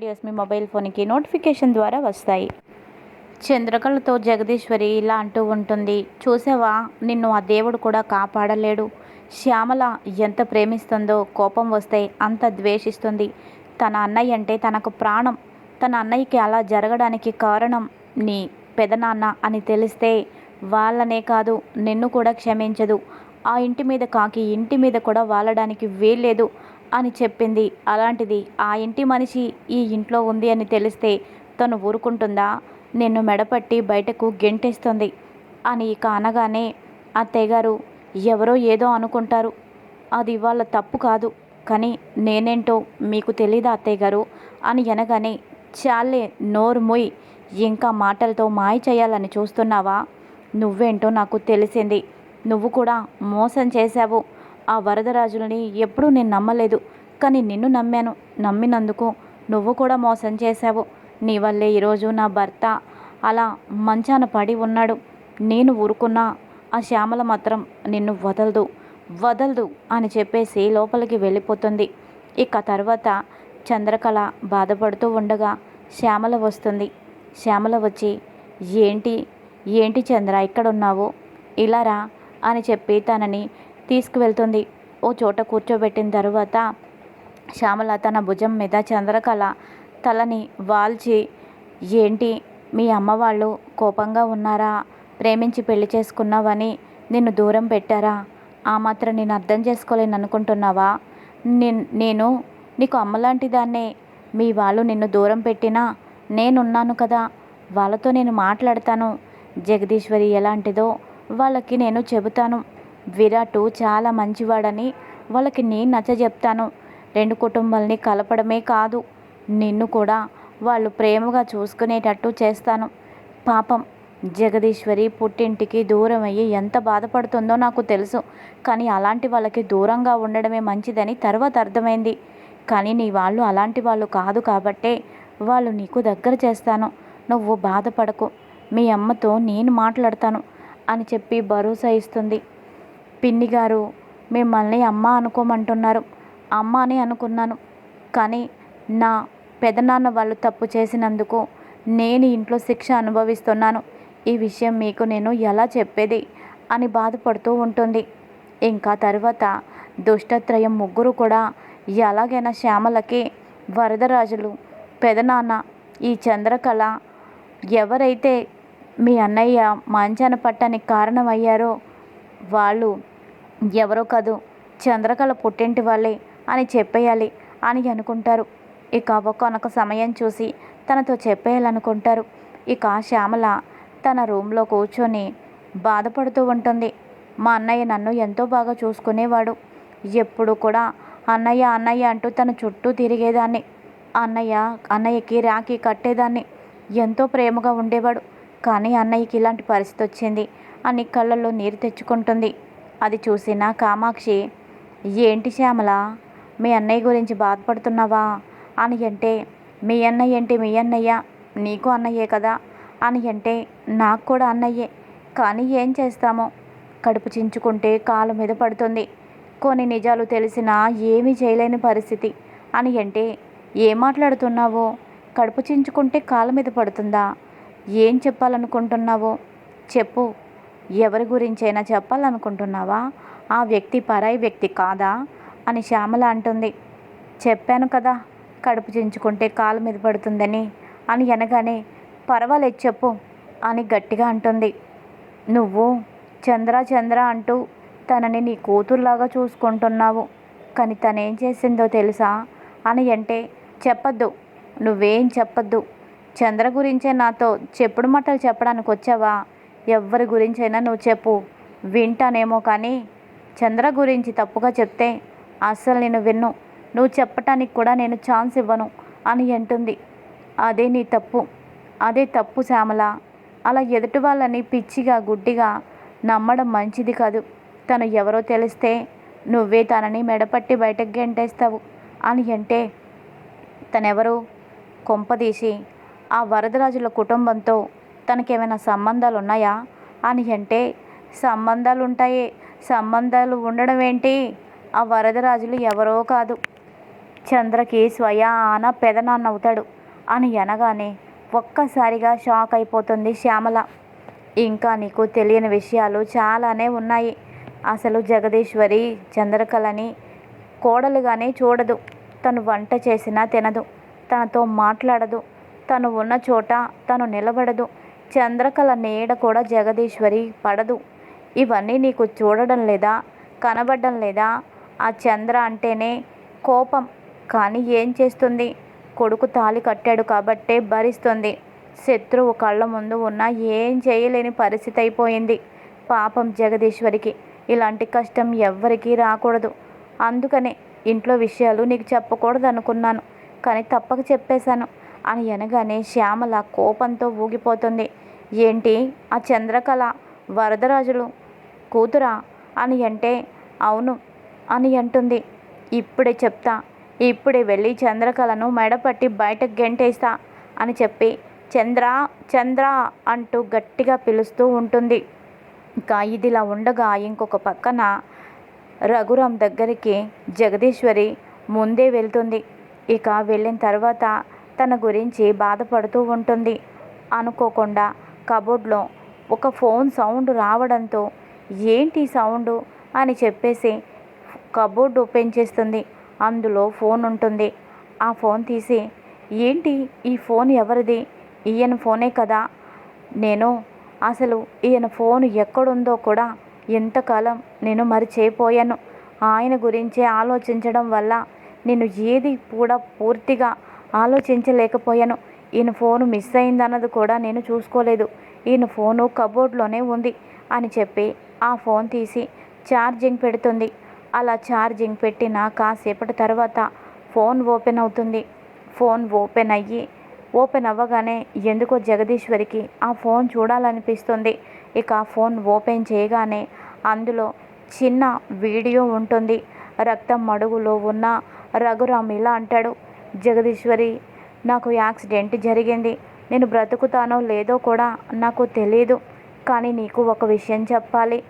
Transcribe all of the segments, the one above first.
Videos మీ mobile ఫోన్కి notification ద్వారా వస్తాయి. చంద్రకళతో జగదీశ్వరి ఇలా అంటూ ఉంటుంది. చూసావా? నిన్ను ఆ దేవుడు కూడా కాపాడలేడు. శ్యామల ఎంత ప్రేమిస్తుందో కోపం వస్తే అంత ద్వేషిస్తుంది. తన అన్నయ్య అంటే తనకు ప్రాణం. తన అన్నయ్యకి అలా జరగడానికి కారణం నీ పెదనాన్న అని తెలిస్తే వాళ్ళనే కాదు నిన్ను కూడా క్షమించదు. ఆ ఇంటి మీద కాకి ఇంటి మీద కూడా వాలడానికి వీల్లేదు. అని చెప్పింది. అలాంటిది ఆ ఇంటి మనిషి ఈ ఇంట్లో ఉంది అని తెలిస్తే తను ఊరుకుంటుందా? నిన్ను మెడపట్టి బయటకు గెంటేస్తుంది అని ఇక అనగానే అత్తయ్య గారు ఎవరో ఏదో అనుకుంటారు. అది వాళ్ళ తప్పు కాదు. కానీ నేనేంటో మీకు తెలీదా అత్తయ్య గారు అని అనగానే చాలే నోరు మొయ్ ఇంకా మాటలతో మాయ చేయాలని చూస్తున్నావా? నువ్వేంటో నాకు తెలిసింది. నువ్వు కూడా మోసం చేశావు. ఆ వరదరాజులని ఎప్పుడూ నేను నమ్మలేదు. కానీ నిన్ను నమ్మాను. నమ్మినందుకు నువ్వు కూడా మోసం చేశావు. నీ వల్లే ఈరోజు నా భర్త అలా మంచాన పడి ఉన్నాడు. నేను ఊరుకున్నా ఆ శ్యామల మాత్రం నిన్ను వదలదు వదలదు అని చెప్పేసి లోపలికి వెళ్ళిపోతుంది. ఇక తర్వాత చంద్రకళ బాధపడుతూ ఉండగా శ్యామల వస్తుంది. శ్యామల వచ్చి ఏంటి? ఏంటి చంద్ర? ఇక్కడ ఉన్నావు ఇలా రా అని చెప్పి తనని తీసుకువెళ్తుంది. ఓ చోట కూర్చోబెట్టిన తర్వాత శ్యామల తన భుజం మీద చంద్రకళ తలని వాల్చి ఏంటి మీ అమ్మ వాళ్ళు కోపంగా ఉన్నారా? ప్రేమించి పెళ్ళి చేసుకున్నావని నిన్ను దూరం పెట్టారా? ఆ మాత్రం నేను అర్థం చేసుకోలేను అనుకుంటున్నావా? నేను నేను నీకు అమ్మలాంటి దాన్నే. మీ వాళ్ళు నిన్ను దూరం పెట్టినా నేనున్నాను కదా. వాళ్ళతో నేను మాట్లాడతాను. జగదీశ్వరి ఎలాంటిదో వాళ్ళకి నేను చెబుతాను. విరాట్ చాలా మంచివాడని వాళ్ళకి నేను నచ్చ చెప్తాను. రెండు కుటుంబాలని కలపడమే కాదు నిన్ను కూడా వాళ్ళు ప్రేమగా చూసుకునేటట్టు చేస్తాను. పాపం జగదీశ్వరి పుట్టింటికి దూరం అయ్యి ఎంత బాధపడుతుందో నాకు తెలుసు కానీ అలాంటి వాళ్ళకి దూరంగా ఉండడమే మంచిదని తర్వాత అర్థమైంది. కానీ నీ వాళ్ళు అలాంటి వాళ్ళు కాదు కాబట్టే వాళ్ళు నీకు దగ్గర చేస్తాను. నువ్వు బాధపడకు మీ అమ్మతో నేను మాట్లాడతాను అని చెప్పి భరోసా ఇస్తుంది. పిన్ని గారు మిమ్మల్ని అమ్మ అనుకోమంటున్నారు. అమ్మ అని అనుకున్నాను. కానీ నా పెదనాన్న వాళ్ళు తప్పు చేసినందుకు నేను ఇంట్లో శిక్ష అనుభవిస్తున్నాను. ఈ విషయం మీకు నేను ఎలా చెప్పేది? అని బాధపడుతూ ఉంటుంది. ఇంకా తర్వాత దుష్టత్రయం ముగ్గురు కూడా ఎలాగైనా శ్యామలకి వరదరాజులు పెదనాన్న ఈ చంద్రకళ ఎవరైతే మీ అన్నయ్య మంచాన పట్టడానికి కారణమయ్యారో వాళ్ళు ఎవరో కాదు చంద్రకళ పుట్టింటి వాళ్ళే అని చెప్పేయాలి అని అనుకుంటారు. ఇక ఒకనొక సమయం చూసి తనతో చెప్పేయాలనుకుంటారు. ఇక శ్యామల తన రూమ్లో కూర్చొని బాధపడుతూ ఉంటుంది. మా అన్నయ్య నన్ను ఎంతో బాగా చూసుకునేవాడు. ఎప్పుడు కూడా అన్నయ్య అన్నయ్య అంటూ తన చుట్టూ తిరిగేదాన్ని. అన్నయ్య అన్నయ్యకి రాఖీ కట్టేదాన్ని. ఎంతో ప్రేమగా ఉండేవాడు. కానీ అన్నయ్యకి ఇలాంటి పరిస్థితి వచ్చింది అని కళ్ళల్లో నీరు తెచ్చుకుంటుంది. అది చూసిన కామాక్షి ఏంటి శ్యామల? మీ అన్నయ్య గురించి బాధపడుతున్నావా? అని అంటే మీ అన్నయ్య ఏంటి? మీ అన్నయ్య నీకు అన్నయ్యే కదా? అని అంటే నాకు కూడా అన్నయ్యే. కానీ ఏం చేస్తామో? కడుపు చించుకుంటే కాలు మీద పడుతుంది. కొన్ని నిజాలు తెలిసినా ఏమీ చేయలేని పరిస్థితి. అని అంటే ఏం మాట్లాడుతున్నావో? కడుపు చించుకుంటే కాళ్ళ మీద పడుతుందా? ఏం చెప్పాలనుకుంటున్నావో? చెప్పు. ఎవరి గురించైనా చెప్పాలనుకుంటున్నావా? ఆ వ్యక్తి పరాయి వ్యక్తి కాదా? అని శ్యామల అంటుంది. చెప్పాను కదా కడుపు చించుకుంటే కాలు మీద పడుతుందని. అని అనగానే పర్వాలేదు చెప్పు అని గట్టిగా అంటుంది. నువ్వు చంద్ర చంద్ర అంటూ తనని నీ కూతురులాగా చూసుకుంటున్నావు. కానీ తనేం చేసిందో తెలుసా? అని అంటే చెప్పద్దు. నువ్వేం చెప్పద్దు. చంద్ర గురించే నాతో చెప్పుడు మాటలు చెప్పడానికి వచ్చావా? ఎవరి గురించైనా నువ్వు చెప్పు. వింటానేమో కానీ చంద్ర గురించి తప్పుగా చెప్తే అస్సలు నేను విన్ను. నువ్వు చెప్పటానికి కూడా నేను ఛాన్స్ ఇవ్వను అని అంటుంది. అదే నీ తప్పు. అదే తప్పు శ్యామల. అలా ఎదుటి వాళ్ళని పిచ్చిగా గుడ్డిగా నమ్మడం మంచిది కాదు. తను ఎవరో తెలిస్తే నువ్వే తనని మెడపట్టి బయటకు గెంటేస్తావు అని అంటే తనెవరు? కొంపదీసి ఆ వరదరాజుల కుటుంబంతో తనకేమైనా సంబంధాలు ఉన్నాయా అని అంటే సంబంధాలు ఉంటాయి సంబంధాలు ఉండడం ఏంటి ఆ వరదరాజులు ఎవరో కాదు. చంద్రకి స్వయాన పెదనాన్న అవుతాడు అని అనగానే ఒక్కసారిగా షాక్ అయిపోతుంది శ్యామల. ఇంకా నీకు తెలియని విషయాలు చాలానే ఉన్నాయి. అసలు జగదీశ్వరి చంద్రకళని కోడలుగానే చూడదు. తను వంట చేసినా తినదు. తనతో మాట్లాడదు. తను ఉన్న చోట తను నిలబడదు. చంద్రకళ నీడ కూడా జగదీశ్వరి పడదు. ఇవన్నీ నీకు చూడడం లేదా? కనబడడం లేదా? ఆ చంద్ర అంటేనే కోపం. కానీ ఏం చేస్తుంది? కొడుకు తాళి కట్టాడు కాబట్టే భరిస్తుంది. శత్రువు కళ్ళ ముందు ఉన్న ఏం చేయలేని పరిస్థితి అయిపోయింది. పాపం జగదీశ్వరికి. ఇలాంటి కష్టం ఎవ్వరికీ రాకూడదు. అందుకనే ఇంట్లో విషయాలు నీకు చెప్పకూడదు అనుకున్నాను కానీ తప్పక చెప్పేశాను. అని అనగానే శ్యామల కోపంతో ఊగిపోతుంది. ఏంటి? ఆ చంద్రకళ వరదరాజులు కూతురా? అని అంటే అవును అని అంటుంది. ఇప్పుడే చెప్తా ఇప్పుడే వెళ్ళి చంద్రకళను మెడపట్టి బయటకు గెంటేస్తా అని చెప్పి చంద్ర చంద్ర అంటూ గట్టిగా పిలుస్తూ ఉంటుంది. ఇంకా ఇదిలా ఉండగా ఇంకొక పక్కన రఘురాం దగ్గరికి జగదీశ్వరి ముందే వెళ్తుంది. ఇక వెళ్ళిన తర్వాత తన గురించి బాధపడుతూ ఉంటుంది. అనుకోకుండా కబోర్డ్లో ఒక ఫోన్ సౌండ్ రావడంతో ఏంటి సౌండ్? అని చెప్పేసి కబోర్డ్ ఓపెన్ చేస్తుంది. అందులో ఫోన్ ఉంటుంది. ఆ ఫోన్ తీసి ఏంటి? ఈ ఫోన్ ఎవరిది? ఈయన ఫోనే కదా? నేను అసలు ఈయన ఫోన్ ఎక్కడుందో కూడా ఎంతకాలం నేను మరిచేపోయాను. ఆయన గురించే ఆలోచించడం వల్ల నేను ఏది కూడా పూర్తిగా ఆలోచించలేకపోయాను. ఈయన ఫోను మిస్ అయిందన్నది కూడా నేను చూసుకోలేదు. ఈయన ఫోను కబోర్డ్లోనే ఉంది అని చెప్పి ఆ ఫోన్ తీసి ఛార్జింగ్ పెడుతుంది. అలా ఛార్జింగ్ పెట్టిన కాసేపటి తర్వాత ఫోన్ ఓపెన్ అవుతుంది. ఫోన్ ఓపెన్ అయ్యి ఓపెన్ అవ్వగానే ఎందుకో జగదీశ్వరికి ఆ ఫోన్ చూడాలనిపిస్తుంది. ఇక ఆ ఫోన్ ఓపెన్ చేయగానే అందులో చిన్న వీడియో ఉంటుంది. రక్తం మడుగులో ఉన్న రఘురామ్ ఇలా అంటాడు జగదీశ్వరి నాకు యాక్సిడెంట్ జరిగింది. నేను బ్రతుకుతానో లేదో కూడా నాకు తెలియదు కానీ నీకు ఒక విషయం చెప్పాలి.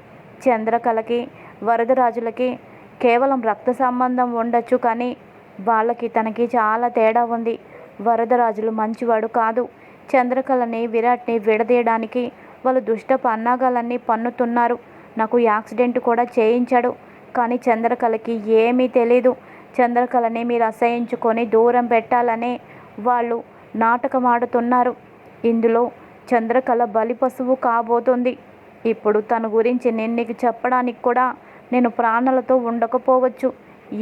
చంద్రకళకి వరదరాజులకి కేవలం రక్త సంబంధం ఉండొచ్చు కానీ వాళ్ళకి తనకి చాలా తేడా ఉంది. వరదరాజులు మంచివాడు కాదు. చంద్రకళని విరాట్ని విడదీయడానికి వాళ్ళు దుష్ట పన్నాగాలన్నీ పన్నుతున్నారు. నాకు యాక్సిడెంట్ కూడా చేయించాడు. కానీ చంద్రకళకి ఏమీ తెలీదు. చంద్రకళని మీరు అసహించుకొని దూరం పెట్టాలని వాళ్ళు నాటకం ఆడుతున్నారు ఇందులో చంద్రకళ బలి పశువు కాబోతుంది. ఇప్పుడు తన గురించి నేను నీకు చెప్పడానికి కూడా నేను ప్రాణాలతో ఉండకపోవచ్చు.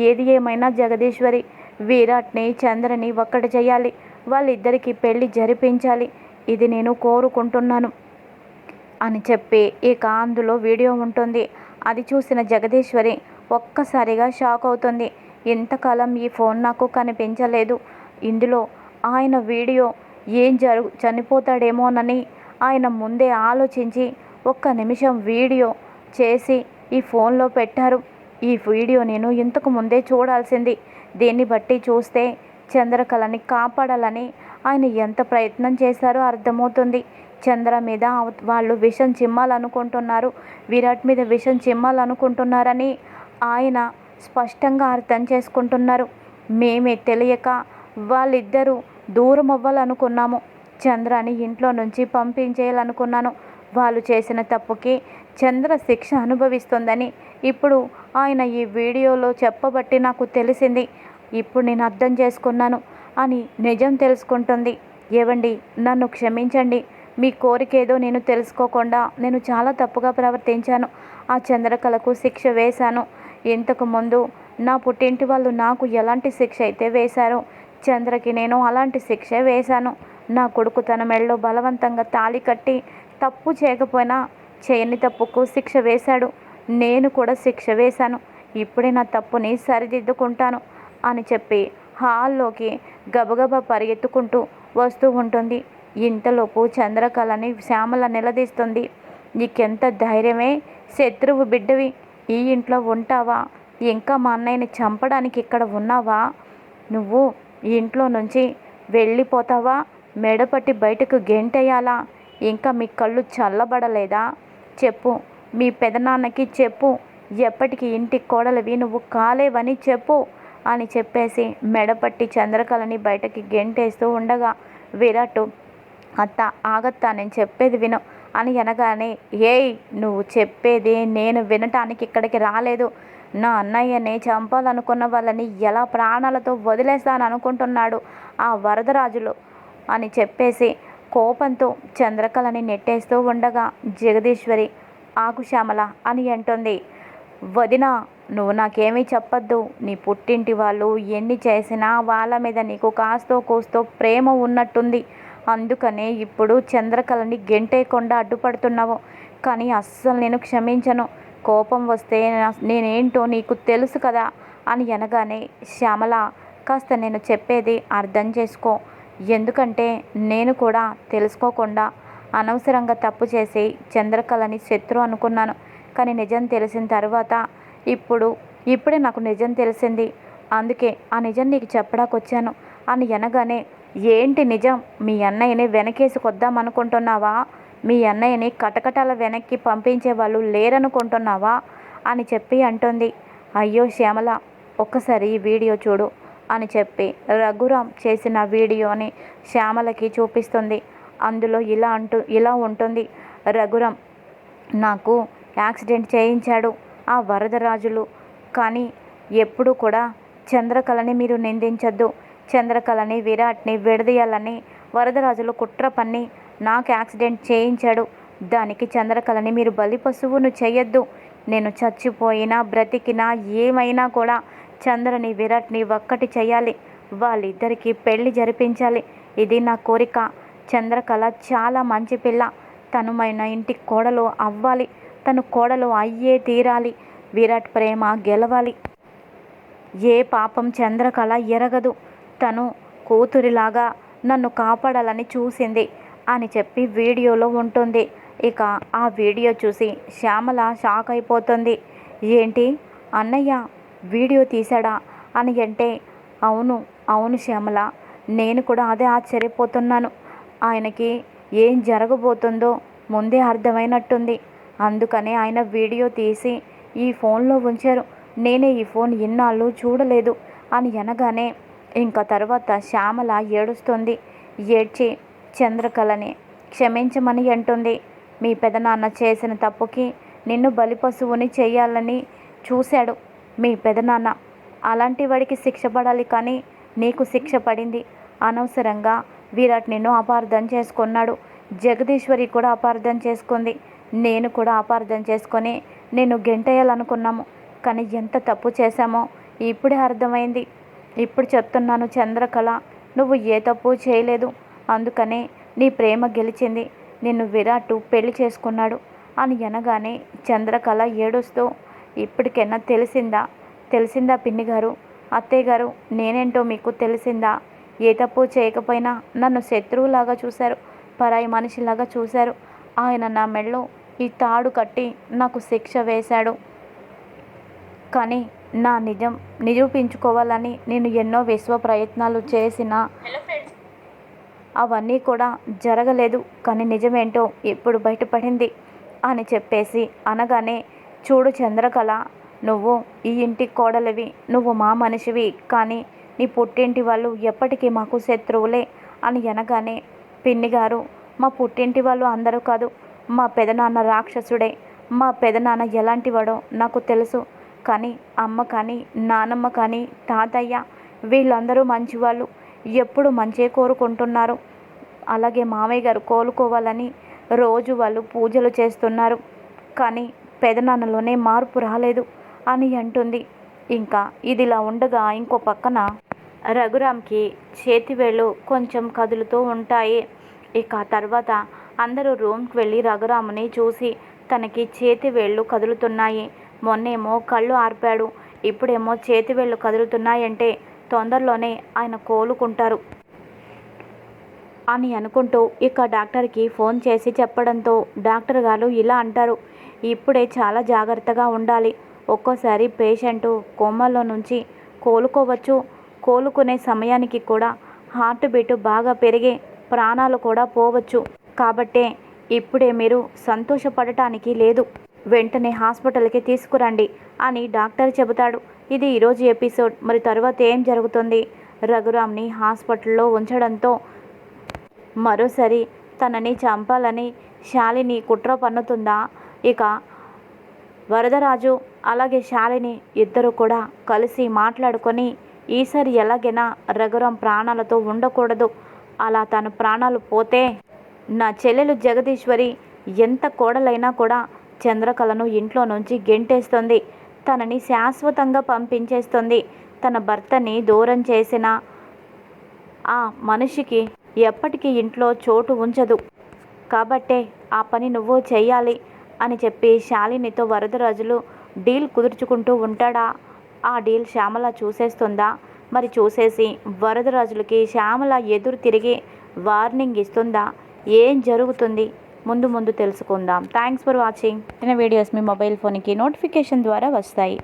ఏది ఏమైనా జగదీశ్వరి విరాట్ని చంద్రని ఒక్కటి చేయాలి వాళ్ళిద్దరికీ పెళ్ళి జరిపించాలి. ఇది నేను కోరుకుంటున్నాను అని చెప్పి ఇక అందులో వీడియో ఉంటుంది. అది చూసిన జగదీశ్వరి ఒక్కసారిగా షాక్ అవుతుంది. ఎంతకాలం ఈ ఫోన్ నాకు కనిపించలేదు. ఇందులో ఆయన వీడియో ఏం జరుగు చనిపోతాడేమోనని ఆయన ముందే ఆలోచించి ఒక్క నిమిషం వీడియో చేసి ఈ ఫోన్లో పెట్టారు. ఈ వీడియో నేను ఇంతకు ముందే చూడాల్సింది. దీన్ని బట్టి చూస్తే చంద్రకళని కాపాడాలని ఆయన ఎంత ప్రయత్నం చేశారో అర్థమవుతుంది. చంద్ర మీద వాళ్ళు విషం చిమ్మాలనుకుంటున్నారు. విరాట్ మీద విషం చిమ్మాలనుకుంటున్నారని ఆయన స్పష్టంగా అర్థం చేసుకుంటున్నారు. మేమే తెలియక వాళ్ళిద్దరూ దూరం అవ్వాలనుకున్నాము చంద్రని ఇంట్లో నుంచి పంపించేయాలనుకున్నాను. వాళ్ళు చేసిన తప్పుకి చంద్ర శిక్ష అనుభవిస్తుందని ఇప్పుడు ఆయన ఈ వీడియోలో చెప్పబట్టి నాకు తెలిసింది. ఇప్పుడు నేను అర్థం చేసుకున్నాను అని నిజం తెలుసుకుంటుంది. ఏవండి నన్ను క్షమించండి. మీ కోరిక ఏదో నేను తెలుసుకోకుండా నేను చాలా తప్పుగా ప్రవర్తించాను. ఆ చంద్రకళకు శిక్ష వేశాను. ఇంతకు ముందు నా పుట్టింటి వాళ్ళు నాకు ఎలాంటి శిక్ష అయితే వేశారో చంద్రకి నేను అలాంటి శిక్ష వేశాను. నా కొడుకు తన మెడలో బలవంతంగా తాళి కట్టి తప్పు చేయకపోయినా చేయని తప్పుకు శిక్ష వేశాడు. నేను కూడా శిక్ష వేశాను. ఇప్పుడే నా తప్పుని సరిదిద్దుకుంటాను అని చెప్పి హాల్లోకి గబగబా పరిగెత్తుకుంటూ వస్తూ ఉంటుంది. ఇంతలోపు చంద్రకళని శ్యామల నిలదీస్తుంది. నీకెంత ధైర్యమే శత్రువు బిడ్డవి. ఈ ఇంట్లో ఉంటావా? ఇంకా మా అన్నయ్యని చంపడానికి ఇక్కడ ఉన్నావా? నువ్వు ఈ ఇంట్లో నుంచి వెళ్ళిపోతావా? మెడపట్టి బయటకు గెంటేయాలా? ఇంకా మీ కళ్ళు చల్లబడలేదా? చెప్పు. మీ పెదనాన్నకి చెప్పు. ఎప్పటికీ ఇంటి కోడలివి నువ్వు కాలేవని చెప్పు అని చెప్పేసి మెడపట్టి చంద్రకళని బయటకి గెంటేస్తూ ఉండగా విరాట్ అత్త ఆగత్త నేను చెప్పేది విను. అని అనగానే ఏయ్ నువ్వు చెప్పేది నేను వినటానికి ఇక్కడికి రాలేదు. నా అన్నయ్యని చంపాలనుకున్న వాళ్ళని ఎలా ప్రాణాలతో వదిలేస్తాను అనుకుంటున్నాడు ఆ వరదరాజులు? అని చెప్పేసి కోపంతో చంద్రకళని నెట్టేస్తూ ఉండగా జగదీశ్వరి ఆకుశ్యామల అని అంటుంది. వదిన నువ్వు నాకేమీ చెప్పొద్దు. నీ పుట్టింటి వాళ్ళు ఎన్ని చేసినా వాళ్ళ మీద నీకు కాస్తో కూస్తో ప్రేమ ఉన్నట్టుంది. అందుకనే ఇప్పుడు చంద్రకళని గెంటేయకుండా అడ్డుపడుతున్నావు. కానీ అస్సలు నేను క్షమించను. కోపం వస్తే నేనేంటో నీకు తెలుసు కదా అని అనగానే శ్యామల కాస్త నేను చెప్పేది అర్థం చేసుకో. ఎందుకంటే నేను కూడా తెలుసుకోకుండా అనవసరంగా తప్పు చేసి చంద్రకళని శత్రు అనుకున్నాను. కానీ నిజం తెలిసిన తర్వాత ఇప్పుడు ఇప్పుడే నాకు నిజం తెలిసింది. అందుకే ఆ నిజం నీకు చెప్పడానికి వచ్చాను అని అనగానే ఏంటి నిజం? మీ అన్నయ్యని వెనకేసుకొద్దామనుకుంటున్నావా మీ అన్నయ్యని కటకటాల వెనక్కి పంపించే వాళ్ళు లేరనుకుంటున్నావా? అని చెప్పి అంటుంది. అయ్యో శ్యామల ఒక్కసారి ఈ వీడియో చూడు అని చెప్పి రఘురామ్ చేసిన వీడియోని శ్యామలకి చూపిస్తుంది. అందులో ఇలా అంటూ ఇలా ఉంటుంది. రఘురామ్ నాకు యాక్సిడెంట్ చేయించాడు ఆ వరదరాజులు. కానీ ఎప్పుడు కూడా చంద్రకళని మీరు నిందించద్దు. చంద్రకళని విరాట్ని విడదీయాలని వరదరాజులు కుట్ర పన్ని నాకు యాక్సిడెంట్ చేయించాడు. దానికి చంద్రకళని మీరు బలి పశువును చేయొద్దు నేను చచ్చిపోయినా బ్రతికినా ఏమైనా కూడా చంద్రని విరాట్ని ఒక్కటి చేయాలి వాళ్ళిద్దరికీ పెళ్ళి జరిపించాలి. ఇది నా కోరిక. చంద్రకళ చాలా మంచి పిల్ల. తను మన ఇంటి కోడలు అవ్వాలి. తను కోడలు అయ్యే తీరాలి. విరాట్ ప్రేమ గెలవాలి. ఏ పాపం చంద్రకళ ఎరగదు. తను కూతురిలాగా నన్ను కాపాడాలని చూసింది అని చెప్పి వీడియోలో ఉంటుంది. ఇక ఆ వీడియో చూసి శ్యామల షాక్ అయిపోతుంది. ఏంటి? అన్నయ్య వీడియో తీశాడా? అని అంటే అవును అవును శ్యామల నేను కూడా అదే ఆశ్చర్యపోతున్నాను. ఆయనకి ఏం జరగబోతుందో ముందే అర్థమైనట్టుంది. అందుకనే ఆయన వీడియో తీసి ఈ ఫోన్లో ఉంచారు. నేనే ఈ ఫోన్ ఇన్నాళ్ళు చూడలేదు అని అనగానే ఇంకా తర్వాత శ్యామల ఏడుస్తుంది. ఏడ్చి చంద్రకళని క్షమించమని అంటుంది. మీ పెదనాన్న చేసిన తప్పుకి నిన్ను బలిపశువుని చేయాలని చూశాడు మీ పెదనాన్న. అలాంటి వాడికి శిక్ష పడాలి కానీ నీకు శిక్ష పడింది. అనవసరంగా విరాట్ నిన్ను అపార్థం చేసుకున్నాడు. జగదీశ్వరి కూడా అపార్థం చేసుకుంది. నేను కూడా అపార్థం చేసుకొని నేను గెంటేయాలనుకున్నాము. కానీ ఎంత తప్పు చేశామో ఇప్పుడే అర్థమైంది. ఇప్పుడు చెప్తున్నాను చంద్రకళ నువ్వు ఏ తప్పు చేయలేదు. అందుకనే నీ ప్రేమ గెలిచింది. నిన్ను విరాట్ పెళ్ళి చేసుకున్నాడు అని అనగానే చంద్రకళ ఏడుస్తూ ఇప్పటికైనా తెలిసిందా? తెలిసిందా పిన్ని గారు అత్తయ్య గారు నేనేంటో మీకు తెలిసిందా? ఏ తప్పు చేయకపోయినా నన్ను శత్రువులాగా చూశారు పరాయి మనిషిలాగా చూశారు. ఆయన నా మెడలో ఈ తాడు కట్టి నాకు శిక్ష వేశాడు. కానీ నా నిజం నిరూపించుకోవాలని నేను ఎన్నో విశ్వ ప్రయత్నాలు చేసినా అవన్నీ కూడా జరగలేదు. కానీ నిజమేంటో ఇప్పుడు బయటపడింది అని చెప్పేసి అనగానే చూడు చంద్రకళ నువ్వు ఈ ఇంటి కోడలివి నువ్వు మా మనిషివి కానీ నీ పుట్టింటి వాళ్ళు ఎప్పటికీ మాకు శత్రువులే అని అనగానే పిన్ని గారు మా పుట్టింటి వాళ్ళు అందరూ కాదు మా పెదనాన్న రాక్షసుడే మా పెదనాన్న ఎలాంటివాడో నాకు తెలుసు. కానీ అమ్మ కానీ నానమ్మ కానీ తాతయ్య వీళ్ళందరూ మంచివాళ్ళు. ఎప్పుడు మంచే కోరుకుంటున్నారు. అలాగే మామయ్య గారు కోలుకోవాలని రోజు వాళ్ళు పూజలు చేస్తున్నారు. కానీ పెదనాన్నలోనే మార్పు రాలేదు అని అంటుంది. ఇంకా ఇదిలా ఉండగా ఇంకో పక్కన రఘురామ్కి చేతివేళ్ళు కొంచెం కదులుతూ ఉంటాయి. ఇక తర్వాత అందరూ రూమ్కి వెళ్ళి రఘురాముని చూసి తనకి చేతి వేళ్ళు కదులుతున్నాయి. మొన్నేమో కళ్ళు ఆర్పాడు. ఇప్పుడేమో చేతి వేళ్ళు కదులుతున్నాయంటే తొందరలోనే ఆయన కోలుకుంటారు. అని అనుకుంటూ ఇక డాక్టర్కి ఫోన్ చేసి చెప్పడంతో డాక్టర్ గారు ఇలా అంటారు. ఇప్పుడే చాలా జాగ్రత్తగా ఉండాలి. ఒక్కోసారి పేషెంట్ కోమాలో నుంచి కోలుకోవచ్చు. కోలుకునే సమయానికి కూడా హార్ట్ బీట్ బాగా పెరిగే ప్రాణాలు కూడా పోవచ్చు. కాబట్టే ఇప్పుడే మీరు సంతోషపడటానికి లేదు. వెంటనే హాస్పిటల్కి తీసుకురండి అని డాక్టర్ చెబుతాడు. ఇది ఈరోజు ఎపిసోడ్. మరి తర్వాత ఏం జరుగుతుంది? రఘురామ్ని హాస్పిటల్లో ఉంచడంతో మరోసారి తనని చంపాలని శాలిని కుట్ర పన్నుతుందా? ఇక వరదరాజు అలాగే శాలిని ఇద్దరు కూడా కలిసి మాట్లాడుకొని ఈసారి ఎలాగైనా రఘురాం ప్రాణాలతో ఉండకూడదు. అలా తన ప్రాణాలు పోతే నా చెల్లెలు జగదీశ్వరి ఎంత కోడలైనా కూడా చంద్రకళను ఇంట్లో నుంచి గెంటేస్తుంది. తనని శాశ్వతంగా పంపించేస్తుంది. తన భర్తని దూరం చేసిన ఆ మనిషికి ఎప్పటికీ ఇంట్లో చోటు ఉంచదు. కాబట్టే ఆ పని నువ్వు చేయాలి అని చెప్పి శాలినితో వరదరాజులు డీల్ కుదుర్చుకుంటూ ఉంటాడా? ఆ డీల్ శ్యామల చూసేస్తుందా? మరి చూసేసి వరదరాజులకి శ్యామల ఎదురు తిరిగి వార్నింగ్ ఇస్తుందా? ఏం జరుగుతుంది? ముందు ముందు తెలుసుకుందాం. థ్యాంక్స్ ఫర్ వాచింగ్ ఇన్న వీడియోస్ మీ మొబైల్ ఫోన్కి నోటిఫికేషన్ ద్వారా వస్తాయి.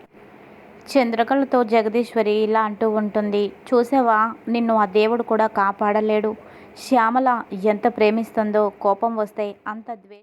చంద్రకళతో జగదీశ్వరి ఇలా అంటూ ఉంటుంది. చూసావా? నిన్ను ఆ దేవుడు కూడా కాపాడలేడు. శ్యామల ఎంత ప్రేమిస్తుందో కోపం వస్తే అంత ద్వే